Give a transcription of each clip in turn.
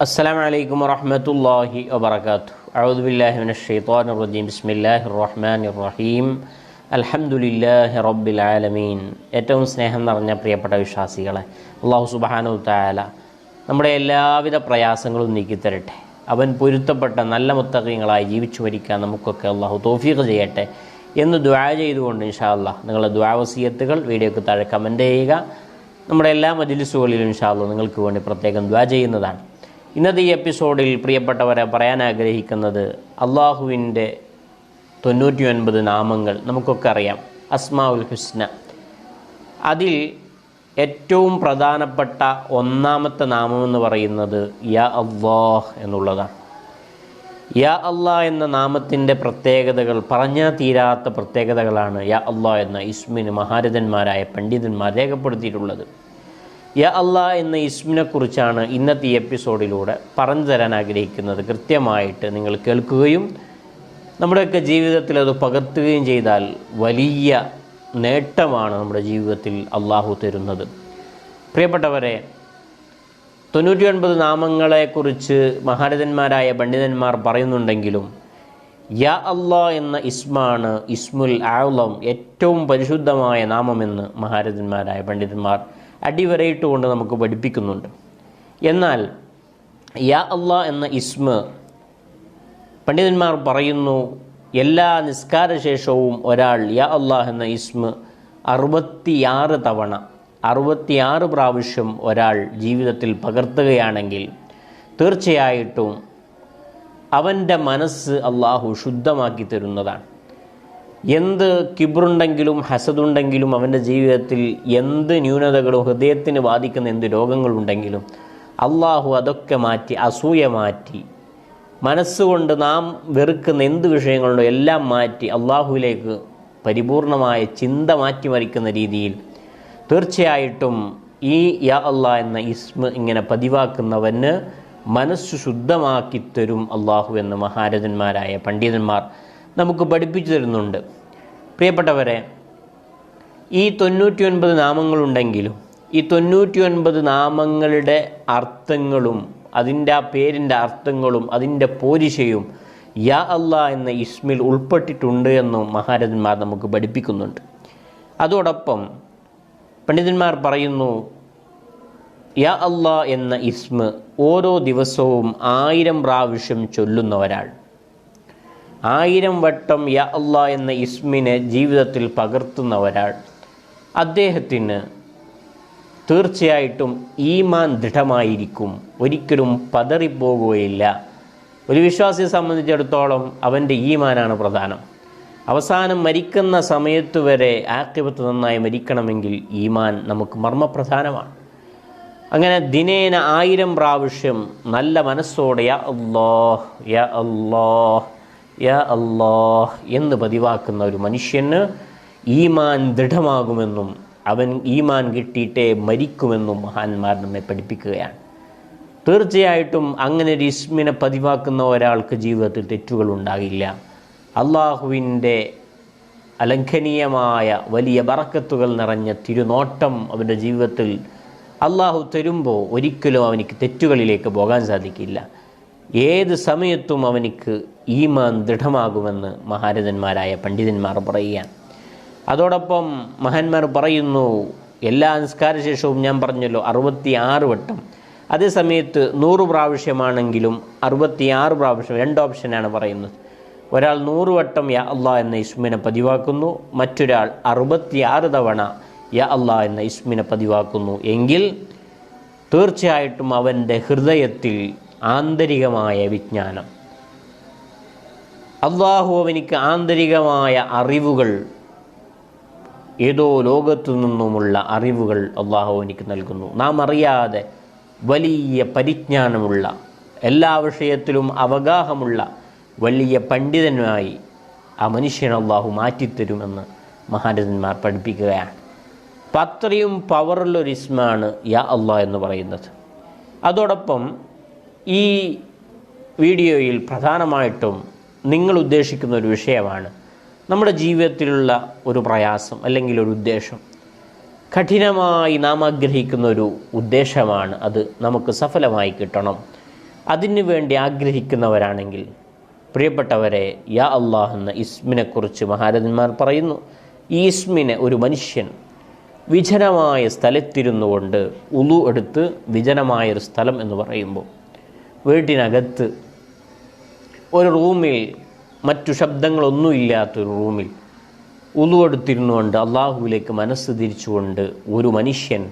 السلام عليكم ورحمة الله وبركاته أعوذ بالله من الشيطان الرجيم بسم الله الرحمن الرحيم الحمد لله رب العالمين ഏറ്റവും സ്നേഹം നിറഞ്ഞ പ്രിയപ്പെട്ട വിശ്വാസികളെ അള്ളാഹു സുബാനു തായാല നമ്മുടെ എല്ലാവിധ പ്രയാസങ്ങളും നീക്കിത്തരട്ടെ അവൻ പൊരുത്തപ്പെട്ട നല്ല മുത്തകങ്ങളായി ജീവിച്ചു മരിക്കാൻ നമുക്കൊക്കെ അള്ളാഹു തോഫീഖ് ചെയ്യട്ടെ എന്ന് ദ്വാ ചെയ്തുകൊണ്ട് ഇൻഷാ അള്ളാഹ് നിങ്ങളുടെ ദ്വാവസീയത്തുകൾ വീഡിയോക്ക് താഴെ കമൻറ്റ് ചെയ്യുക നമ്മുടെ എല്ലാ മജിലിസുകളിലും ഇൻഷാ അള്ളാഹ് നിങ്ങൾക്ക് വേണ്ടി പ്രത്യേകം ദ്വാ ചെയ്യുന്നതാണ് ഇന്നത്തെ ഈ എപ്പിസോഡിൽ പ്രിയപ്പെട്ടവരെ പറയാൻ ആഗ്രഹിക്കുന്നത് അള്ളാഹുവിന്റെ തൊണ്ണൂറ്റി ഒൻപത് നാമങ്ങൾ നമുക്കൊക്കെ അറിയാം. അസ്മാ ഉൽ ഹുസ്ന. അതിൽ ഏറ്റവും പ്രധാനപ്പെട്ട ഒന്നാമത്തെ നാമമെന്ന് പറയുന്നത് യാ അള്ളാഹ് എന്നുള്ളതാണ്. യാ അള്ളാ എന്ന നാമത്തിന്റെ പ്രത്യേകതകൾ പറഞ്ഞാൽ തീരാത്ത പ്രത്യേകതകളാണ് യാ അള്ളാ എന്ന ഇസ്മിന് മഹാരഥന്മാരായ പണ്ഡിതന്മാർ രേഖപ്പെടുത്തിയിട്ടുള്ളത്. യാ അള്ളാ എന്ന ഇസ്മിനെക്കുറിച്ചാണ് ഇന്നത്തെ ഈ എപ്പിസോഡിലൂടെ പറഞ്ഞു തരാൻ ആഗ്രഹിക്കുന്നത്. കൃത്യമായിട്ട് നിങ്ങൾ കേൾക്കുകയും നമ്മുടെയൊക്കെ ജീവിതത്തിൽ അത് പകർത്തുകയും ചെയ്താൽ വലിയ നേട്ടമാണ് നമ്മുടെ ജീവിതത്തിൽ അള്ളാഹു തരുന്നത്. പ്രിയപ്പെട്ടവരെ തൊണ്ണൂറ്റി ഒൻപത് നാമങ്ങളെക്കുറിച്ച് മഹാരഥന്മാരായ പണ്ഡിതന്മാർ പറയുന്നുണ്ടെങ്കിലും യാ അള്ളാ എന്ന ഇസ്മാണ് ഇസ്മുൽ ആളം ഏറ്റവും പരിശുദ്ധമായ നാമമെന്ന് മഹാരഥന്മാരായ പണ്ഡിതന്മാർ അടിവരയിട്ടുകൊണ്ട് നമുക്ക് പഠിപ്പിക്കുന്നുണ്ട്. എന്നാൽ യാ അള്ളാ എന്ന ഇസ്മ പണ്ഡിതന്മാർ പറയുന്നു എല്ലാ നിസ്കാരശേഷവും ഒരാൾ യാ അള്ളാഹ് എന്ന ഇസ്മ അറുപത്തിയാറ് തവണ അറുപത്തിയാറ് പ്രാവശ്യം ഒരാൾ ജീവിതത്തിൽ പകർത്തുകയാണെങ്കിൽ തീർച്ചയായിട്ടും അവന്റെ മനസ്സ് അള്ളാഹു ശുദ്ധമാക്കി തരുന്നതാണ്. എന്ത് കിബറുണ്ടെങ്കിലും ഹസദുണ്ടെങ്കിലും അവന്റെ ജീവിതത്തിൽ എന്ത് ന്യൂനതകളും ഹൃദയത്തിന് ബാധിക്കുന്ന എന്ത് രോഗങ്ങളുണ്ടെങ്കിലും അള്ളാഹു അതൊക്കെ മാറ്റി അസൂയ മാറ്റി മനസ്സുകൊണ്ട് നാം വെറുക്കുന്ന എന്ത് വിഷയങ്ങളുണ്ടോ എല്ലാം മാറ്റി അള്ളാഹുവിലേക്ക് പരിപൂർണമായ ചിന്ത മാറ്റിമറിക്കുന്ന രീതിയിൽ തീർച്ചയായിട്ടും ഈ യാ അള്ളാ എന്ന ഇസ്മ ഇങ്ങനെ പതിവാക്കുന്നവന് മനസ്സ് ശുദ്ധമാക്കി തരും അള്ളാഹു എന്ന് മഹാരഥന്മാരായ പണ്ഡിതന്മാർ. നമുക്ക് പഠിപ്പിച്ചു തരുന്നുണ്ട്. പ്രിയപ്പെട്ടവരെ ഈ തൊണ്ണൂറ്റി ഒൻപത് നാമങ്ങളുണ്ടെങ്കിലും ഈ തൊണ്ണൂറ്റി ഒൻപത് നാമങ്ങളുടെ അർത്ഥങ്ങളും അതിന്റെ ആ പേരിന്റെ അർത്ഥങ്ങളും അതിന്റെ പോരിശയും യാ അള്ളാ എന്ന ഇസ്മിൽ ഉൾപ്പെട്ടിട്ടുണ്ട് എന്നും മഹാരഥന്മാർ നമുക്ക് പഠിപ്പിക്കുന്നുണ്ട്. അതോടൊപ്പം പണ്ഡിതന്മാർ പറയുന്നു യാ അള്ളാ എന്ന ഇസ്മ ഓരോ ദിവസവും ആയിരം പ്രാവശ്യം ചൊല്ലുന്ന ഒരാൾ ആയിരം വട്ടം യ അള്ളാ എന്ന ഇസ്മിനെ ജീവിതത്തിൽ പകർത്തുന്ന ഒരാൾ അദ്ദേഹത്തിന് തീർച്ചയായിട്ടും ഈമാൻ ദൃഢമായിരിക്കും. ഒരിക്കലും പതറിപ്പോകുകയില്ല. ഒരു വിശ്വാസിയെ സംബന്ധിച്ചിടത്തോളം അവന്റെ ഈമാനാണ് പ്രധാനം. അവസാനം മരിക്കുന്ന സമയത്ത് വരെ ആക്തിപത്ത് നന്നായി മരിക്കണമെങ്കിൽ ഈമാൻ നമുക്ക് മർമ്മപ്രധാനമാണ്. അങ്ങനെ ദിനേന ആയിരം പ്രാവശ്യം നല്ല മനസ്സോടെ യ അള്ളാഹ് യ അള്ളാഹ് യാ അല്ലാ എന്ന് പതിവാക്കുന്ന ഒരു മനുഷ്യന് ഈമാൻ ദൃഢമാകുമെന്നും അവൻ ഈമാൻ കിട്ടിയിട്ടേ മരിക്കുമെന്നും മഹാന്മാർ നമ്മെ പഠിപ്പിക്കുകയാണ്. തീർച്ചയായിട്ടും അങ്ങനെ ഒരു ഇസ്മിനെ പതിവാക്കുന്ന ഒരാൾക്ക് ജീവിതത്തിൽ തെറ്റുകൾ ഉണ്ടാകില്ല അള്ളാഹുവിന്റെ അലംഘനീയമായ വലിയ ബറക്കത്തുകൾ നിറഞ്ഞ തിരുനോട്ടം അവന്റെ ജീവിതത്തിൽ അള്ളാഹു തരുമ്പോൾ ഒരിക്കലും അവനിക്ക് തെറ്റുകളിലേക്ക് പോകാൻ സാധിക്കില്ല. ഏത് സമയത്തും അവനിക്ക് ഈമാൻ ദൃഢമാകുമെന്ന് മഹാരഥന്മാരായ പണ്ഡിതന്മാർ പറയുകയാണ്. അതോടൊപ്പം മഹാന്മാർ പറയുന്നു എല്ലാ നിസ്കാരശേഷവും ഞാൻ പറഞ്ഞല്ലോ അറുപത്തി ആറ് വട്ടം. അതേ സമയത്ത് നൂറ് പ്രാവശ്യമാണെങ്കിലും അറുപത്തിയാറ് പ്രാവശ്യം രണ്ട് ഓപ്ഷനാണ് പറയുന്നത്. ഒരാൾ നൂറ് വട്ടം യാ അള്ളാ എന്ന ഇസ്മിനെ പതിവാക്കുന്നു മറ്റൊരാൾ അറുപത്തിയാറ് തവണ യാ അള്ളാ എന്ന ഇസ്മിനെ പതിവാക്കുന്നു. എങ്കിൽ തീർച്ചയായിട്ടും അവന്റെ ഹൃദയത്തിൽ ആന്തരികമായ വിജ്ഞാനം. അള്ളാഹു അവനിക്ക് ആന്തരികമായ അറിവുകൾ ഏതോ ലോകത്തു നിന്നുമുള്ള അറിവുകൾ അള്ളാഹു എനിക്ക് നൽകുന്നു. നാം അറിയാതെ വലിയ പരിജ്ഞാനമുള്ള എല്ലാ വിഷയത്തിലും അവഗാഹമുള്ള വലിയ പണ്ഡിതനായി ആ മനുഷ്യനെ അള്ളാഹു മാറ്റിത്തരുമെന്ന് മഹാരഥന്മാർ പഠിപ്പിക്കുകയാണ്. അപ്പം അത്രയും പവറുള്ളൊരു ഇസ്മാണ് യാ അള്ളാഹ് എന്ന് പറയുന്നത്. അതോടൊപ്പം ഈ വീഡിയോയിൽ പ്രധാനമായിട്ടും നിങ്ങൾ ഉദ്ദേശിക്കുന്ന ഒരു വിഷയമാണ് നമ്മുടെ ജീവിതത്തിലുള്ള ഒരു പ്രയാസം അല്ലെങ്കിൽ ഒരു ഉദ്ദേശം. കഠിനമായി നാം ആഗ്രഹിക്കുന്ന ഒരു ഉദ്ദേശമാണ് അത് നമുക്ക് സഫലമായി കിട്ടണം. അതിനു വേണ്ടി ആഗ്രഹിക്കുന്നവരാണെങ്കിൽ പ്രിയപ്പെട്ടവരെ യാ അള്ളാഹ് എന്ന ഇസ്മിനെക്കുറിച്ച് മഹാരഥന്മാർ പറയുന്നു. ഈ ഇസ്മിനെ ഒരു മനുഷ്യൻ വിജനമായ സ്ഥലത്തിരുന്നു കൊണ്ട് ഉളു എടുത്ത് വിജനമായൊരു സ്ഥലം എന്ന് പറയുമ്പോൾ വീട്ടിനകത്ത് ഒരു റൂമിൽ മറ്റു ശബ്ദങ്ങളൊന്നുമില്ലാത്തൊരു റൂമിൽ ഉളു എടുത്തിരുന്നുകൊണ്ട് അള്ളാഹുവിലേക്ക് മനസ്സ് തിരിച്ചുകൊണ്ട് ഒരു മനുഷ്യൻ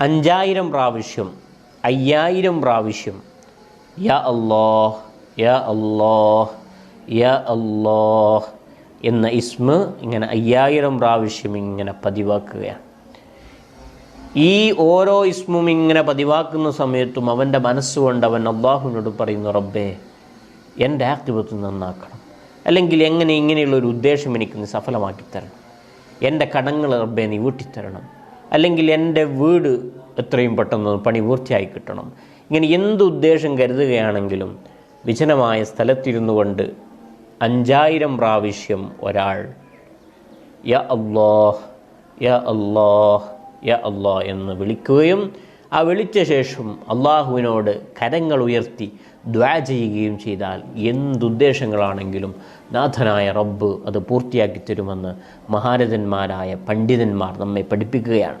അഞ്ചായിരം പ്രാവശ്യം അയ്യായിരം പ്രാവശ്യം യാ അല്ലാഹ് യാ അല്ലാഹ് യാ അല്ലാഹ് എന്ന ഇസ്മ ഇങ്ങനെ അയ്യായിരം പ്രാവശ്യം ഇങ്ങനെ പതിവാക്കുകയാണ്. ഈ ഓരോ ഇസ്മും ഇങ്ങനെ പതിവാക്കുന്ന സമയത്തും അവന്റെ മനസ്സുകൊണ്ട് അവൻ അള്ളാഹുവിനോട് പറയുന്നു റബ്ബേ എന്റെ ആക്ടിവത്ത് നന്നാക്കണം. അല്ലെങ്കിൽ എങ്ങനെ ഇങ്ങനെയുള്ള ഒരു ഉദ്ദേശം എനിക്ക് നീ സഫലമാക്കി തരണം. എന്റെ കടങ്ങൾ റബ്ബെ നീ വീട്ടിത്തരണം. അല്ലെങ്കിൽ എന്റെ വീട് എത്രയും പെട്ടെന്ന് പണി പൂർത്തിയായി കിട്ടണം. ഇങ്ങനെ എന്ത് ഉദ്ദേശം കരുതുകയാണെങ്കിലും വിജനമായ സ്ഥലത്തിരുന്നു കൊണ്ട് അഞ്ചായിരം പ്രാവശ്യം ഒരാൾ യ അള്ളാഹ് യ അള്ളാഹ് യ അള്ളാ എന്ന് വിളിക്കുകയും ആ വിളിച്ച ശേഷം അള്ളാഹുവിനോട് കരങ്ങൾ ഉയർത്തി ദ്വാ ചെയ്യുകയും ചെയ്താൽ എന്തുദ്ദേശങ്ങളാണെങ്കിലും നാഥനായ റബ്ബ് അത് പൂർത്തിയാക്കി തരുമെന്ന് മഹാരഥന്മാരായ പണ്ഡിതന്മാർ നമ്മെ പഠിപ്പിക്കുകയാണ്.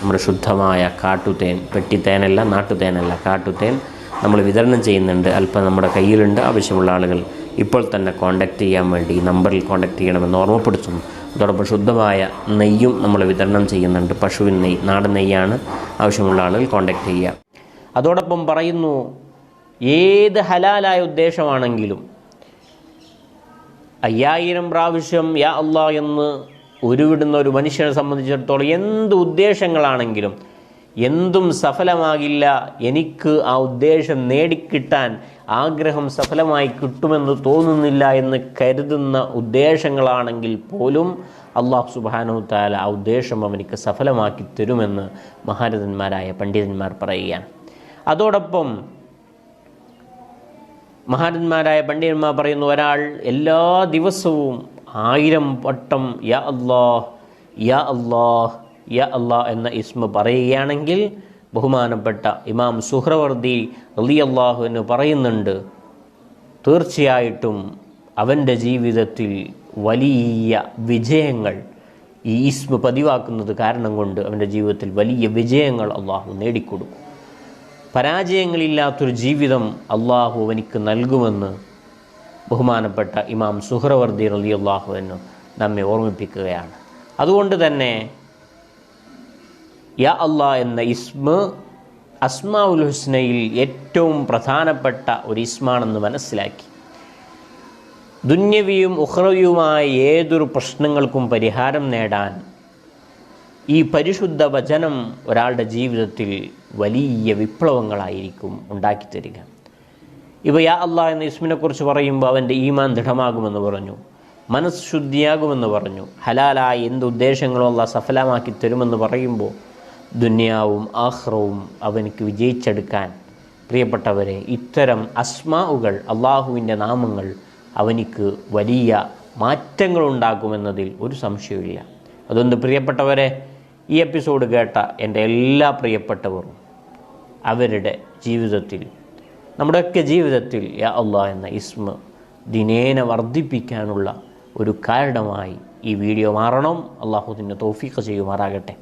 നമ്മുടെ ശുദ്ധമായ കാട്ടുതേൻ പെട്ടിത്തേനല്ല നാട്ടുതേനല്ല കാട്ടുതേൻ നമ്മൾ വിതരണം ചെയ്യുന്നുണ്ട്. അല്പം നമ്മുടെ കയ്യിലുണ്ട്. ആവശ്യമുള്ള ആളുകൾ ഇപ്പോൾ തന്നെ കോൺടാക്റ്റ് ചെയ്യാൻ വേണ്ടി നമ്പറിൽ കോൺടാക്റ്റ് ചെയ്യണമെന്ന് ഓർമ്മപ്പെടുത്തുന്നു. അതോടൊപ്പം ശുദ്ധമായ നെയ്യും നമ്മൾ വിതരണം ചെയ്യുന്നുണ്ട്. പശുവിൻ നെയ്യ് നാടൻ നെയ്യാണ് ആവശ്യമുള്ള ആളുകൾ കോൺടാക്റ്റ് ചെയ്യുക. അതോടൊപ്പം പറയുന്നു ഏത് ഹലാലായ ഉദ്ദേശമാണെങ്കിലും അയ്യായിരം പ്രാവശ്യം യാ അള്ളാ എന്ന് ഉരുവിടുന്ന ഒരു മനുഷ്യനെ സംബന്ധിച്ചിടത്തോളം എന്ത് ഉദ്ദേശങ്ങളാണെങ്കിലും എന്തും സഫലമാകില്ല. എനിക്ക് ആ ഉദ്ദേശം നേടിക്കിട്ടാൻ ആഗ്രഹം സഫലമായി കിട്ടുമെന്ന് തോന്നുന്നില്ല എന്ന് കരുതുന്ന ഉദ്ദേശങ്ങളാണെങ്കിൽ പോലും അള്ളാഹു സുബാനു താല ആ ഉദ്ദേശം അവനിക്ക് സഫലമാക്കി തരുമെന്ന് മഹാരഥന്മാരായ പണ്ഡിതന്മാർ പറയുകയാണ്. അതോടൊപ്പം മഹാരന്മാരായ പണ്ഡിതന്മാർ പറയുന്നു ഒരാൾ എല്ലാ ദിവസവും ആയിരം വട്ടം യാ അള്ളാഹ് യാ അള്ളാഹ് യാ അള്ളാഹ് എന്ന ഇസ്മ പറയുകയാണെങ്കിൽ ബഹുമാനപ്പെട്ട ഇമാം സുഹ്രവർദി അലി അള്ളാഹു എന്ന് പറയുന്നുണ്ട് തീർച്ചയായിട്ടും അവന്റെ ജീവിതത്തിൽ വലിയ വിജയങ്ങൾ ഈ ഇസ്മ പതിവാക്കുന്നത് കാരണം കൊണ്ട് അവന്റെ ജീവിതത്തിൽ വലിയ വിജയങ്ങൾ അള്ളാഹു നേടിക്കൊടുക്കും. പരാജയങ്ങളില്ലാത്തൊരു ജീവിതം അള്ളാഹു അവനിക്ക് നൽകുമെന്ന് ബഹുമാനപ്പെട്ട ഇമാം സുഹ്രവർദി അലി അള്ളാഹു എന്ന് നമ്മെ ഓർമ്മിപ്പിക്കുകയാണ്. അതുകൊണ്ട് തന്നെ യാ അള്ളാ എന്ന ഇസ്മ അസ്മാ ഉൽ ഹുസ്നയിൽ ഏറ്റവും പ്രധാനപ്പെട്ട ഒരു ഇസ്മാണെന്ന് മനസ്സിലാക്കി. ദുന്യവിയും ഉഹ്റവിയുമായ ഏതൊരു പ്രശ്നങ്ങൾക്കും പരിഹാരം നേടാൻ ഈ പരിശുദ്ധ വചനം ഒരാളുടെ ജീവിതത്തിൽ വലിയ വിപ്ലവങ്ങളായിരിക്കും ഉണ്ടാക്കിത്തരിക ഇവ യാ അള്ളാ എന്ന ഇസ്മിനെക്കുറിച്ച് പറയുമ്പോൾ അവന്റെ ഈമാൻ ദൃഢമാകുമെന്ന് പറഞ്ഞു മനസ്സ് ശുദ്ധിയാകുമെന്ന് പറഞ്ഞു ഹലാലായ എന്ത് ഉദ്ദേശങ്ങളും അല്ല സഫലമാക്കി തരുമെന്ന് പറയുമ്പോൾ ദുന്യാവും ആഹ്റവും അവനക്ക് വിജയിച്ചെടുക്കാൻ പ്രിയപ്പെട്ടവരെ ഇത്തരം അസ്മാവുകൾ അള്ളാഹുവിന്റെ നാമങ്ങൾ അവനിക്ക് വലിയ മാറ്റങ്ങളുണ്ടാക്കുമെന്നതിൽ ഒരു സംശയമില്ല അതുകൊണ്ട് പ്രിയപ്പെട്ടവരെ ഈ എപ്പിസോഡ് കേട്ട എന്റെ എല്ലാ പ്രിയപ്പെട്ടവരും അവരുടെ ജീവിതത്തിൽ നമ്മുടെയൊക്കെ ജീവിതത്തിൽ യാ അള്ളാ എന്ന ഇസ്മ ദിനേന വർദ്ധിപ്പിക്കാനുള്ള ഒരു കാരണമായി ഈ വീഡിയോ മാറണം. അള്ളാഹുദിന്റെ തോഫീഖ് ചെയ്യുമാറാകട്ടെ.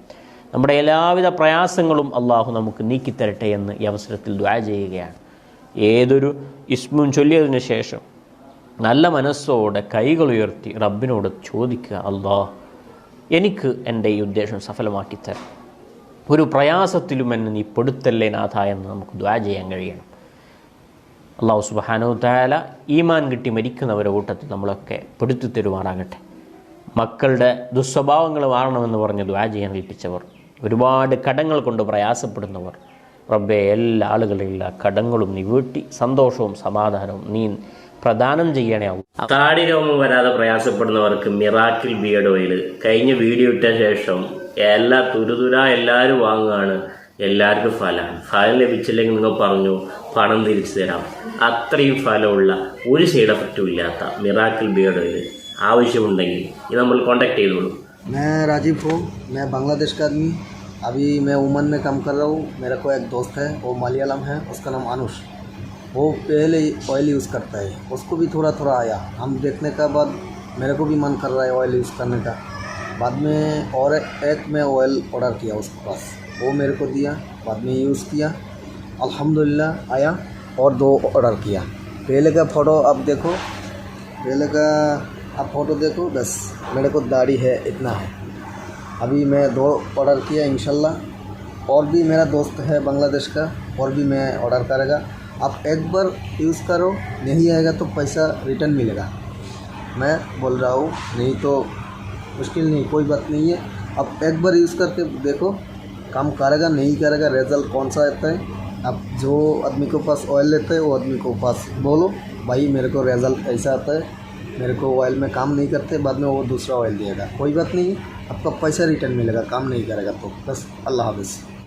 നമ്മുടെ എല്ലാവിധ പ്രയാസങ്ങളും അള്ളാഹു നമുക്ക് നീക്കിത്തരട്ടെ എന്ന് ഈ അവസരത്തിൽ ദ്വാ ചെയ്യുകയാണ്. ഏതൊരു ഇസ്മും ചൊല്ലിയതിന് ശേഷം നല്ല മനസ്സോടെ കൈകൾ ഉയർത്തി റബ്ബിനോട് ചോദിക്കുക അള്ളാഹ് എനിക്ക് എന്റെ ഈ ഉദ്ദേശം സഫലമാക്കി തരണം ഒരു പ്രയാസത്തിലും എന്നെ നീ പെടുത്തല്ലേ നാഥ എന്ന് നമുക്ക് ദ്വാ ചെയ്യാൻ കഴിയണം. അള്ളാഹു സുബാനോ താല ഈമാൻ കിട്ടി മരിക്കുന്നവരുടെ കൂട്ടത്തിൽ നമ്മളൊക്കെ പെടുത്തി തരുമാറാകട്ടെ. മക്കളുടെ ദുസ്വഭാവങ്ങൾ മാറണമെന്ന് പറഞ്ഞ് ദ്വാ ചെയ്യാൻ ഏൽപ്പിച്ചവർ ഒരുപാട് കടങ്ങൾ കൊണ്ട് പ്രയാസപ്പെടുന്നവർ. റബ്ബെ എല്ലാ ആളുകളിലുള്ള കടങ്ങളും നീ വീട്ടി സന്തോഷവും സമാധാനവും നീ പ്രദാനം ചെയ്യണേ താടി രോമം വരാതെ പ്രയാസപ്പെടുന്നവർക്ക് മിറാക്കിൾ ബിയഡ് ഓയിൽ. കഴിഞ്ഞ വീഡിയോ ഇട്ട ശേഷം എല്ലാ തുരുതുര എല്ലാവരും വാങ്ങുകയാണ്. എല്ലാവർക്കും ഫലം. ഫലം ലഭിച്ചില്ലെങ്കിൽ നിങ്ങൾ പറഞ്ഞു പണം തിരിച്ചു തരാം. അത്രയും ഫലമുള്ള ഒരു സൈഡ് എഫക്റ്റും ഇല്ലാത്ത മിറാക്കിൾ ബിയഡ് ഓയിൽ ആവശ്യമുണ്ടെങ്കിൽ ഇത് നമ്മൾ കോൺടാക്ട് ചെയ്തോളൂ. मैं राजीव हूँ, मैं बांग्लादेश का आदमी। अभी मैं ओमान में काम कर रहा हूँ, मेरा को एक दोस्त है, वो मलयालम है, उसका नाम अनुष। वो पहले ऑयल यूज़ करता है, उसको भी थोड़ा थोड़ा आया। हम देखने का बाद मेरे को भी मन कर रहा है ऑयल यूज़ करने का। बाद में और एक मैं ऑयल ऑर्डर किया उसके पास। वो मेरे को दिया, बाद में यूज़ किया, अल्हम्दुलिल्लाह आया और दो ऑर्डर किया। पहले का फ़ोटो आप देखो, पहले का आप फ़ोटो देखो बस, मेरे को दाढ़ी है, इतना है। अभी मैं दो ऑर्डर किया, इंशाल्लाह। और भी मेरा दोस्त है बांग्लादेश का, और भी मैं ऑर्डर करेगा। आप एक बार यूज़ करो, नहीं आएगा तो पैसा रिटर्न मिलेगा। मैं बोल रहा हूँ, नहीं तो मुश्किल नहीं, कोई बात नहीं है। आप एक बार यूज़ करके देखो, काम करेगा, नहीं करेगा रिज़ल्ट कौन सा आता है। आप जो आदमी के पास ऑयल लेते हैं, वो आदमी को पास बोलो, भाई मेरे को रिज़ल्ट ऐसा आता है। मेरे को ऑयल में काम नहीं करते, बाद में वो दूसरा ऑयल देगा। कोई बात नहीं, आपका पैसा रिटर्न मिलेगा, काम नहीं करेगा तो। बस अल्लाह हाफिज़।